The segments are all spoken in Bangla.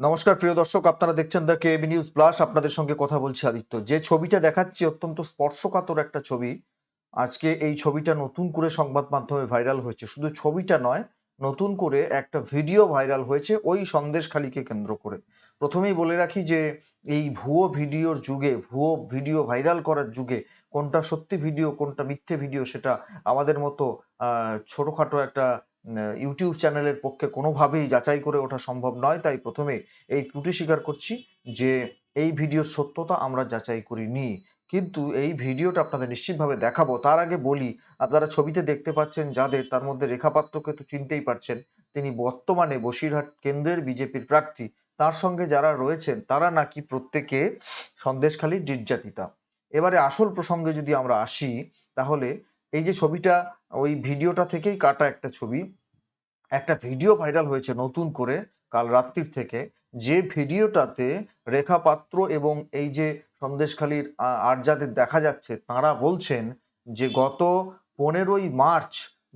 নমস্কার, প্রিয় দর্শক, আপনারা দেখছেন দ্য কেবি নিউজ প্লাস আপনাদের সঙ্গে কথা বলছি আদিত্য। যে ছবিটা দেখাচ্ছি অত্যন্ত স্পর্শকাতর একটা ছবি। আজকে এই ছবিটা নতুন করে সংবাদ মাধ্যমে ভাইরাল হয়েছে। শুধু ছবিটা নয়, নতুন করে একটা ভিডিও ভাইরাল হয়েছে ওই সন্দেশখালীকে কেন্দ্র করে। প্রথমেই বলে রাখি যে, এই ভুয়ো ভিডিওর যুগে, ভুয়ো ভিডিও ভাইরাল করার যুগে, কোনটা সত্যি ভিডিও, কোনটা মিথ্যে ভিডিও, সেটা আমাদের মতো ছোটখাটো একটা ইউটিউব চ্যানেলের পক্ষে কোনোভাবেই যাচাই করে ওঠা সম্ভব নয়। তাই প্রথমে এই ত্রুটি স্বীকার করছি যে, এই ভিডিওর সত্যতা আমরা যাচাই করিনি। কিন্তু এই ভিডিওটা আপনাদের নিশ্চিতভাবে দেখাবো। তার আগে বলি, আপনারা ছবিতে দেখতে পাচ্ছেন যাদের তার মধ্যে রেখা পাত্রকে তো চিনতেই পারছেন, তিনি বর্তমানে বসিরহাট কেন্দ্রের বিজেপির প্রার্থী। তার সঙ্গে যারা রয়েছেন, তারা নাকি প্রত্যেকে সন্দেশখালীর নির্যাতিতা। এবারে আসল প্রসঙ্গে যদি আমরা আসি, তাহলে এই যে ছবিটা, ওই ভিডিওটা থেকেই কাটা একটা ছবি। একটা ভিডিও ভাইরাল হয়েছে নতুন করে কাল রাত্রির থেকে। যে ভিডিওটাতে রেখা পাত্র এবং এই যে সন্দেশখালীর আর যাদের দেখা যাচ্ছে, তারা বলছেন যে গত পনেরোই মার্চ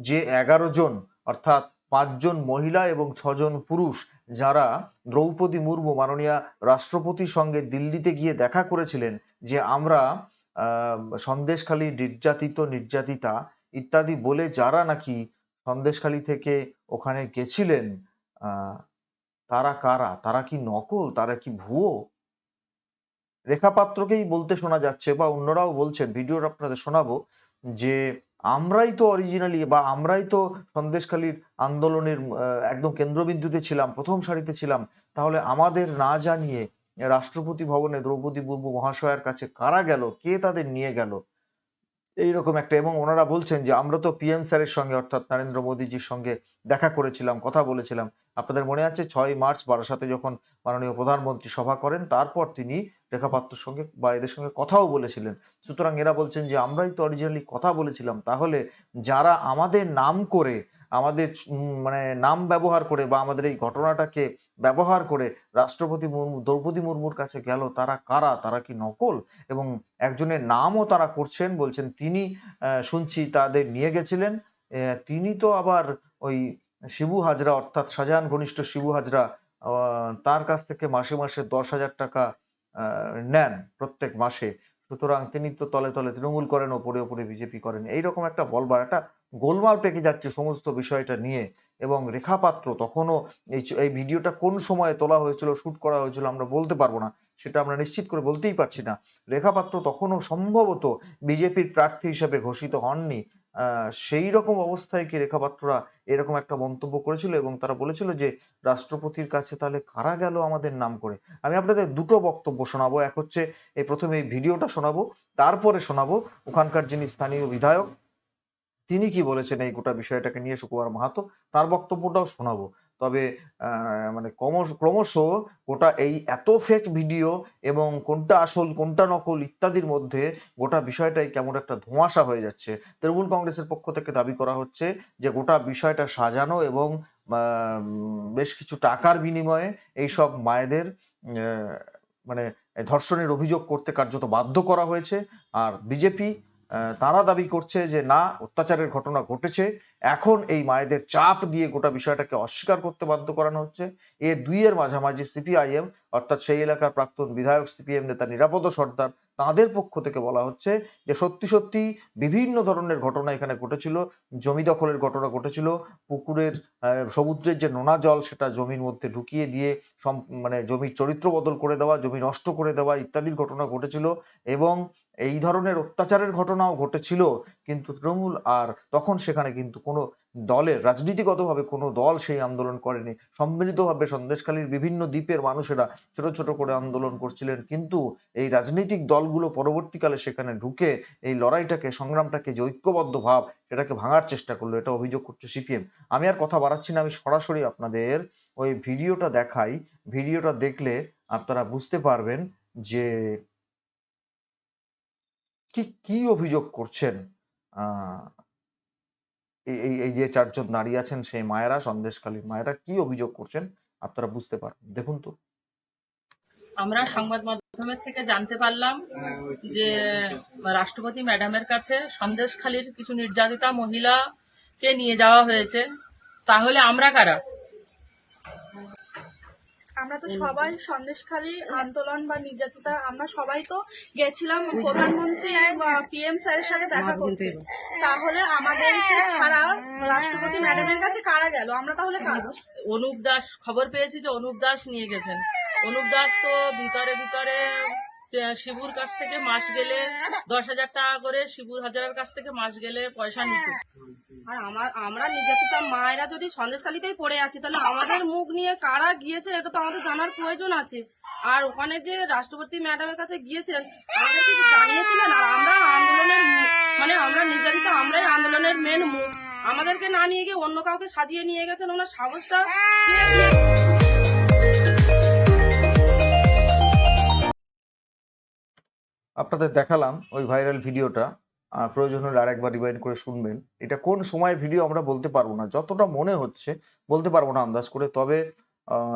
যে এগারো জন, অর্থাৎ পাঁচজন মহিলা এবং ছজন পুরুষ, যারা দ্রৌপদী মুর্মু, মাননীয় রাষ্ট্রপতির সঙ্গে দিল্লিতে গিয়ে দেখা করেছিলেন যে আমরা সন্দেশখালী নির্যাতিত, নির্যাতিতা ইত্যাদি বলে যারা নাকি সন্দেশখালী থেকে ওখানে গেছিলেন তারা কারা? তারা কি নকল? তারা কি ভুয়ো? রেখা পাত্রকেই বলতে শোনা যাচ্ছে বা অন্যরাও বলছেন, ভিডিওর আপনাদের শোনাবো, যে আমরাই তো অরিজিনালি বা আমরাই তো সন্দেশখালীর আন্দোলনের একদম কেন্দ্রবিন্দুতে ছিলাম, প্রথম সারিতে ছিলাম, তাহলে আমাদের না জানিয়ে রাষ্ট্রপতি ভবনে দ্রৌপদী মুর্মু মহাশয়ের কাছে কারা গেল? কে তাদের নিয়ে গেল? এইরকম একটা, এবং ওনারা বলছেন যে, আমরা তো পিএম স্যারের সঙ্গে, অর্থাৎ নরেন্দ্র মোদীজির সঙ্গে দেখা করেছিলাম, কথা বলেছিলাম। আপনাদের মনে আছে, ছয় মার্চ বারাসাতে যখন মাননীয় প্রধানমন্ত্রী সভা করেন, তারপর তিনি রেখা পাত্রর সঙ্গে বা এদের সঙ্গে কথাও বলেছিলেন। সুতরাং এরা বলছেন যে, আমরাই তো অরিজিনালি কথা বলেছিলাম। তাহলে যারা আমাদের নাম করে, আমাদের মানে নাম ব্যবহার করে বা আমাদের এই ঘটনাটাকে ব্যবহার করে রাষ্ট্রপতি মুর্মু, দ্রৌপদী মুর্মুর কাছে গেল, তারা কারা? তারা কি নকল? এবং একজনের নামও তারা করছেন, বলছেন, তিনি শুনছি, তাদের নিয়ে গেছিলেন। তিনি তো আবার ওই শিবু হাজরা, অর্থাৎ শাহজাহান ঘনিষ্ঠ শিবু হাজরা তার কাছ থেকে মাসে মাসে দশ হাজার টাকা নেন প্রত্যেক মাসে। সুতরাং তিনি তো তলে তলে তৃণমূল করেন, ওপরে ওপরে বিজেপি করেন। এইরকম একটা বলবার, একটা গোলমাল পেকে যাচ্ছে সমস্ত বিষয়টা নিয়ে। এবং রেখা পাত্র তখনও এই এই ভিডিওটা কোন সময়ে তোলা হয়েছিল, শুট করা হয়েছিল আমরা বলতে পারব না। সেটা আমরা নিশ্চিত করে বলতেই পারছি না। রেখা পাত্র তখনও সম্ভবত বিজেপির প্রার্থী হিসেবে ঘোষিত হননি। সেই রকম অবস্থায় কি রেখাপাত্ররা এরকম একটা মন্তব্য করেছিল এবং তারা বলেছিল যে, রাষ্ট্রপতির কাছে তাহলে কারা গেল আমাদের নাম করে? আমি আপনাদের দুটো বক্তব্য শোনাবো। এক হচ্ছে, এই প্রথমে এই ভিডিওটা শোনাবো, তারপরে শোনাবো ওখানকার যিনি স্থানীয় বিধায়ক, তিনি কি বলেছেন এই গোটা বিষয়টাকে নিয়ে সুকুমার মাহাতো, তার বক্তব্যটাও শোনাবো। তবে মানে ক্রমশ ক্রমশ গোটা এই এত ফেক ভিডিও এবং কোনটা আসল, কোনটা নকল ইত্যাদির মধ্যে গোটা বিষয়টাই কেমন একটা ধোঁয়াশা হয়ে যাচ্ছে। তৃণমূল কংগ্রেসের পক্ষ থেকে দাবি করা হচ্ছে যে গোটা বিষয়টা সাজানো এবং বেশ কিছু টাকার বিনিময়ে এইসব মায়েদের মানে ধর্ষণের অভিযোগ করতে কার্যত বাধ্য করা হয়েছে। আর বিজেপি তারা দাবি করছে যে না, অত্যাচারের ঘটনা ঘটেছে। এখন এই মায়েদের চাপ দিয়ে গোটা বিষয়টাকে অস্বীকার করতে বাধ্য করানো হচ্ছে। এ দুইয়ের মাঝামাঝি সিপিআইএম, অর্থাৎ সেই এলাকার প্রাক্তন বিধায়ক সিপিএম নেতা নিরাপদ সর্দার তাদের পক্ষ থেকে বলা হচ্ছে যে সত্যি সত্যি বিভিন্ন ধরনের ঘটনা এখানে ঘটেছিল। জমি দখলের ঘটনা ঘটেছিল। পুকুরের সমুদ্রের যে নোনা জল, সেটা জমির মধ্যে ঢুকিয়ে দিয়ে মানে জমির চরিত্র বদল করে দেওয়া, জমি নষ্ট করে দেওয়া ইত্যাদির ঘটনা ঘটেছিল এবং এই ধরনের অত্যাচারের ঘটনাও ঘটেছিল। কিন্তু তৃণমূল আর তখন সেখানে কিন্তু কোনো দলের, রাজনীতিগতভাবে কোনো দল সেই আন্দোলন করেনি। সম্মিলিতভাবে সন্দেশখালীর বিভিন্ন দ্বীপের মানুষেরা ছোট ছোট করে আন্দোলন করছিলেন। কিন্তু এই রাজনৈতিক দলগুলো পরবর্তীকালে সেখানে ঢুকে এই লড়াইটাকে, সংগ্রামটাকে যে ঐক্যবদ্ধ ভাব, সেটাকে ভাঙার চেষ্টা করল, এটা অভিযোগ করছে সিপিএম। আমি আর কথা বাড়াচ্ছি না, আমি সরাসরি আপনাদের ওই ভিডিওটা দেখাই। ভিডিওটা দেখলে আপনারা বুঝতে পারবেন যে কি কি অভিযোগ করছেন, আহ এই এই যে চারজন দাঁড়িয়ে আছেন, সেই মায়েরা সন্দেশখালীর মায়েরা কি অভিযোগ করছেন আপনারা বুঝতে পারবেন। দেখুন তো। আমরা সংবাদ মাধ্যমের থেকে জানতে পারলাম যে রাষ্ট্রপতি ম্যাডামের কাছে সন্দেশখালীর কিছু নির্যাতিতা মহিলাকে নিয়ে যাওয়া হয়েছে। তাহলে আমরা কারা? আমরা তো সবাই সন্দেশখালী আন্দোলন বা নির্যাতিতা আমরা সবাই তো গেছিলাম প্রধানমন্ত্রী পিএম স্যারের সাথে দেখা করতে। তাহলে আমাদের ছাড়া রাষ্ট্রপতি ম্যাডামের কাছে কারা গেল? আমরা তাহলে কারা? অনুপ দাস খবর পেয়েছি যে অনুপ দাস নিয়ে গেছেন। অনুপ দাস তো ভিতরে ভিতরে শিবুর কাছ থেকে মাস গেলে দশ হাজার টাকা করে শিবুর হাজারের কাছ থেকে মাস গেলে পয়সা নিত। আর আমার আমরা নির্যাতিতা মায়েরা যদি সন্দেশখালিতেই পড়ে আছি তাহলে আমাদের মুখ নিয়ে কারা গিয়েছে এটা তো আমাদের জানার প্রয়োজন আছে। আর ওখানে যে রাষ্ট্রপতি ম্যাডামের কাছে গিয়েছেন জানিয়েছিলেন? আর আমরা আন্দোলনের মানে আমরা নির্যাতিত আমরাই আন্দোলনের মেন মুখ। আমাদেরকে না নিয়ে গিয়ে অন্য কাউকে সাজিয়ে নিয়ে গেছেন ওনার সাহসটা আপনাদের দেখালাম ওই ভাইরাল ভিডিওটা। প্রয়োজন হলে আরেকবার রিভাইন্ড করে শুনবেন। এটা কোন সময় ভিডিও আমরা বলতে পারব না। যতটা মনে হচ্ছে বলতে পারব না আন্দাজ করে। তবে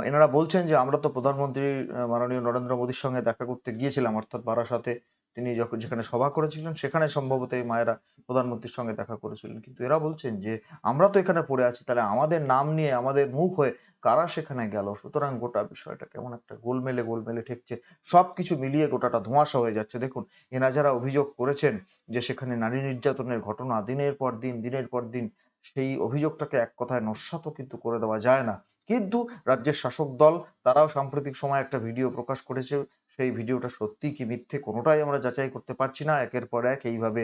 এনারা বলছেন যে আমরা তো প্রধানমন্ত্রী মাননীয় নরেন্দ্র মোদীর সঙ্গে দেখা করতে গিয়েছিলাম, অর্থাৎ বারাসাতে তিনি যখন, যেখানে সভা করেছিলেন, সেখানে সম্ভবত এই মায়েরা প্রধানমন্ত্রীর সঙ্গে দেখা করেছিলেন। কিন্তু এরা বলছেন যে, আমরা তো এখানে পড়ে আছি, তাহলে আমাদের নাম নিয়ে, আমাদের মুখ হয়ে কারা সেখানে গেল? সুতরাং গোটা বিষয়টা কেমন একটা গোলমেলে গোলমেলে ঠেকছে। সবকিছু মিলিয়ে গোটাটা ধোঁয়াশা হয়ে যাচ্ছে। দেখুন এরা যারা অভিযোগ করেছেন যে, সেখানে নারী নির্যাতনের ঘটনা দিনের পর দিন, দিনের পর দিন, সেই অভিযোগটাকে এক কথায় নস্যাৎ কিন্তু করে দেওয়া যায় না। কিন্তু রাজ্যের শাসক দল, তারাও সাম্প্রতিক সময় একটা ভিডিও প্রকাশ করেছে সেই ভিডিওটা সত্যি কি মিথ্যে কোনোটাই আমরা যাচাই করতে পারছি না। একের পর এক এইভাবে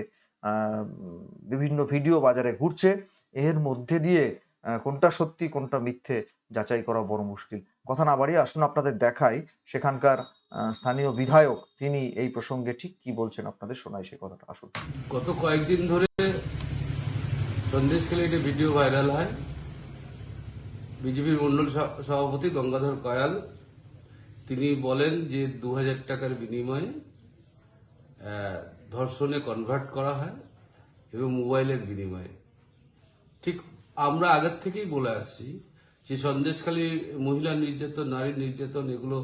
বিভিন্ন ভিডিও বাজারে ঘুরছে। এর মধ্যে দিয়ে কোনটা সত্যি, কোনটা মিথ্যে যাচাই করা বড় মুশকিল। কথা না বাড়িয়ে আসুন, আপনাদের দেখাই সেখানকার স্থানীয় বিধায়ক, তিনি এই প্রসঙ্গে ঠিক কি বলছেন আপনাদের শোনাই সেই কথাটা। আসুন। গত কয়েকদিন ধরে সন্দেশখালী একটি ভিডিও ভাইরাল হয়। বিজেপির মন্ডল সভাপতি গঙ্গাধর কয়াল তিনি বলেন যে দু হাজার টাকার বিনিময়ে ধর্ষণে কনভার্ট করা হয় এবং মোবাইলের বিনিময়ে। ঠিক আমরা আগের থেকেই বলে আসছি যে সন্দেশখালী মহিলা নির্যাতন, নারী নির্যাতন এগুলো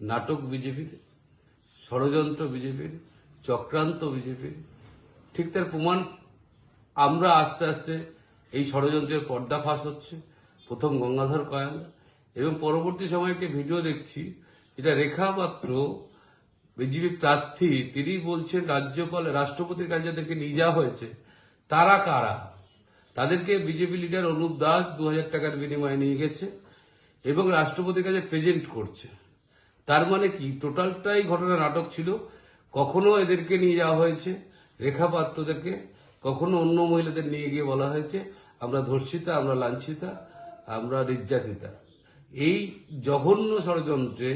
নাটক বিজেপির, ষড়যন্ত্র বিজেপির, চক্রান্ত বিজেপির। ঠিক তার প্রমাণ আমরা আস্তে আস্তে এই ষড়যন্ত্রের পর্দাফাশ হচ্ছে। প্রথম গঙ্গাধর কয়াল এবং পরবর্তী সময়ে একটি ভিডিও দেখছি, যেটা রেখা পাত্র বিজেপি প্রার্থী, তিনি বলছেন রাজ্যপাল, রাষ্ট্রপতির কাছে যাদেরকে নিয়ে যাওয়া হয়েছে, তারা কারা? তাদেরকে বিজেপি লিডার অনুপ দাস দু হাজার টাকার বিনিময়ে নিয়ে গেছে এবং রাষ্ট্রপতির কাছে প্রেজেন্ট করছে। তার মানে কি? টোটালটাই ঘটনা নাটক ছিল। কখনো এদেরকে নিয়ে যাওয়া হয়েছে, রেখা পাত্রদেরকে, কখনো অন্য মহিলাদের নিয়ে গিয়ে বলা হয়েছে, আমরা ধর্ষিতা, আমরা লাঞ্ছিতা, আমরা নির্যাতিতা। এই জঘন্য ষড়যন্ত্রে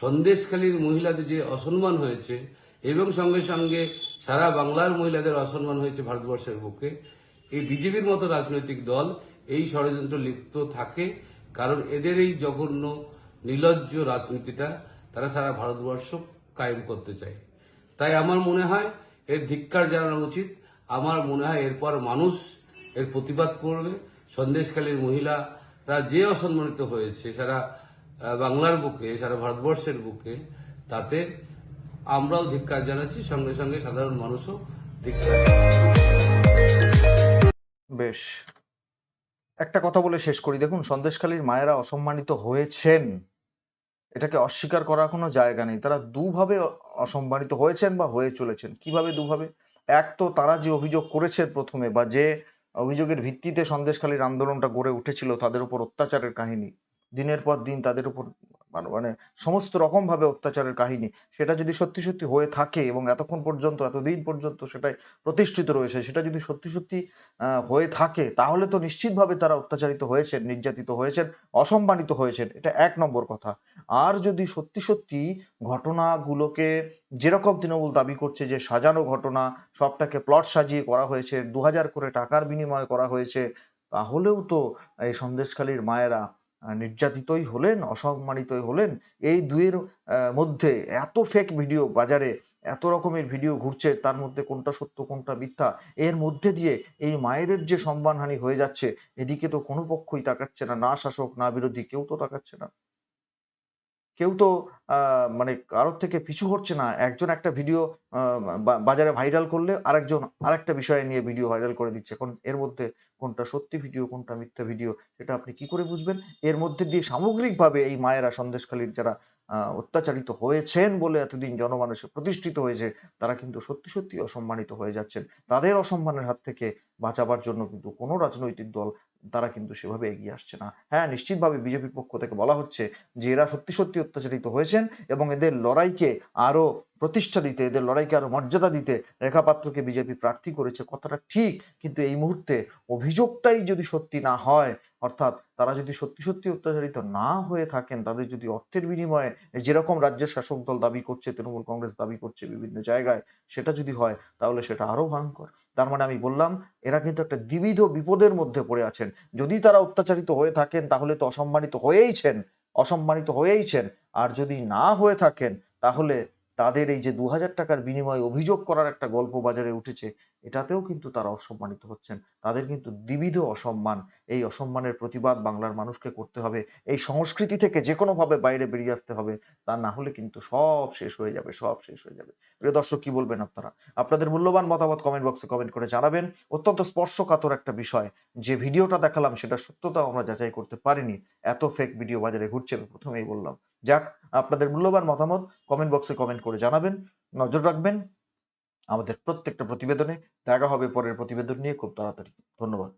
সন্দেশখালীর মহিলাদের যে অসম্মান হয়েছে, এবং সঙ্গে সঙ্গে সারা বাংলার মহিলাদের অসম্মান হয়েছে ভারতবর্ষের বুকে, এই বিজেপির মতো রাজনৈতিক দল এই ষড়যন্ত্র লিপ্ত থাকে, কারণ এদের এই জঘন্য নির্লজ্জ রাজনীতিটা তারা সারা ভারতবর্ষ কায়েম করতে চায়। তাই আমার মনে হয় এর ধিক্কার জানানো উচিত। আমার মনে হয় এরপর মানুষ এর প্রতিবাদ করবে। সন্দেশখালীর মহিলারা যে অসম্মানিত হয়েছে সারা বাংলার বুকে, সারা ভারতবর্ষের বুকে, তাতে আমরাও ধিক্কার জানাচ্ছি, সঙ্গে সঙ্গে সাধারণ মানুষও ধিক্কার বেশ। একটা কথা বলে শেষ করি। দেখুন, সন্দেশখালীর মায়েরা অসম্মানিত হয়েছেন। এটাকে অস্বীকার করার কোনো জায়গা নেই। তারা দুভাবে অসম্মানিত হয়েছেন বা হয়ে চলেছেন। কীভাবে দুভাবে? এক তো তারা যে অভিযোগ করেছেন প্রথমে, বা যে অভিযোগের ভিত্তিতে সন্দেশখালীর আন্দোলনটা গড়ে উঠেছিল তাদের উপর অত্যাচারের কাহিনী। দিনের পর দিন তাদের উপর মানে- মানে সমস্ত রকম ভাবে অত্যাচারের কাহিনী। সেটা যদি সত্যি সত্যি হয়ে থাকে এবং এতক্ষণ পর্যন্ত, এতদিন পর্যন্ত সেটাই প্রতিষ্ঠিত রয়েছে, সেটা যদি সত্যি সত্যি হয়ে থাকে, তাহলে তো নিশ্চিতভাবে তারা অত্যাচারিত হয়েছেন, নির্যাতিত হয়েছেন, অসম্মানিত হয়েছেন, এটা এক নম্বর কথা। আর যদি সত্যি সত্যি ঘটনাগুলোকে যেরকম তৃণমূল দাবি করছে যে সাজানো ঘটনা, সবটাকে প্লট সাজিয়ে করা হয়েছে দু হাজার করে টাকার বিনিময়ে করা হয়েছে, তাহলেও তো এই সন্দেশখালীর মায়েরা নির্যাতিতই হলেন, অসম্মানিতই হলেন, এই দুইয়ের মধ্যে এত ফেক ভিডিও বাজারে, এত রকমের ভিডিও ঘুরছে, তার মধ্যে কোনটা সত্য, কোনটা মিথ্যা, এর মধ্যে দিয়ে এই মায়েদের যে সম্মানহানি হয়ে যাচ্ছে, এদিকে তো কোনো পক্ষই তাকাচ্ছে না না শাসক, না বিরোধী, কেউ তো তাকাচ্ছে না। কেউ তো মানে কারোর থেকে পিছু হচ্ছে না। একজন একটা ভিডিও বাজারে ভাইরাল করলে আরেকজন আরেকটা বিষয় নিয়ে ভিডিও ভাইরাল করে দিচ্ছে। এখন এর মধ্যে কোনটা সত্যি ভিডিও, কোনটা মিথ্যা ভিডিও, সেটা আপনি কি করে বুঝবেন? এর মধ্যে দিয়ে সামগ্রিকভাবে এই মায়েরা সন্দেশখালীর যারা অত্যাচারিত হয়েছেন বলে এতদিন জনমানসে প্রতিষ্ঠিত হয়েছে, তারা কিন্তু সত্যি সত্যি অসম্মানিত হয়ে যাচ্ছেন। তাদের অসম্মানের হাত থেকে বাঁচাবার জন্য কিন্তু কোনো রাজনৈতিক দল তারা কিন্তু সেভাবে এগিয়ে আসছে না। হ্যাঁ নিশ্চিতভাবে বিজেপির পক্ষ থেকে বলা হচ্ছে যে এরা সত্যি সত্যি অত্যাচারিত হয়েছেন এবং এদের লড়াইকে আরও প্রতিষ্ঠা দিতে, এদের লড়াইকে আরও মর্যাদা দিতে রেখা পাত্রকে বিজেপি প্রার্থী করেছে। কথাটা ঠিক, কিন্তু এই মুহূর্তে অভিযোগটাই যদি সত্যি না হয় অর্থাৎ তারা যদি সত্যি সত্যি অত্যাচারিত না হয়ে থাকেন, তাদের যদি অর্থের বিনিময়ে যেরকম রাজ্যের শাসক দল দাবি করছে, তৃণমূল কংগ্রেস দাবি করছে বিভিন্ন জায়গায়, সেটা যদি হয়, তাহলে সেটা আরও ভয়ঙ্কর। তার মানে আমি বললাম, এরা কিন্তু একটা দ্বিবিধ বিপদের মধ্যে পড়ে আছেন। যদি তারা অত্যাচারিত হয়ে থাকেন, তাহলে তো অসম্মানিত হয়েইছেন অসম্মানিত হয়েইছেন। আর যদি না হয়ে থাকেন, তাহলে তাদের এই যে দু হাজার টাকার বিনিময়ে অভিযোগ করার একটা গল্প বাজারে উঠেছে এটাতেও কিন্তু তারা অসম্মানিত হচ্ছেন। তাদের কিন্তু দ্বিবিধ অসম্মান, এই অসম্মানের প্রতিবাদ বাংলার মানুষকে করতে হবে। এই সংস্কৃতি থেকে যে কোনো ভাবে বাইরে বেরিয়ে আসতে হবে, তা না হলে কিন্তু সব শেষ হয়ে যাবে, সব শেষ হয়ে যাবে। প্রিয় দর্শক, কি বলবেন আপনারা? আপনাদের মূল্যবান মতামত কমেন্ট বক্সে কমেন্ট করে জানাবেন। অত্যন্ত স্পর্শকাতর একটা বিষয়, যে ভিডিওটা দেখালাম সেটা সত্যতাও আমরা যাচাই করতে পারিনি। এত ফেক ভিডিও বাজারে ঘুরছে, আমি প্রথমেই বললাম। যাক, আপনাদের মূল্যবান মতামত কমেন্ট বক্সে কমেন্ট করে জানাবেন। নজর রাখবেন আমাদের প্রত্যেকটা প্রতিবেদনে দেখা হবে পরের প্রতিবেদন নিয়ে খুব তাড়াতাড়ি। ধন্যবাদ।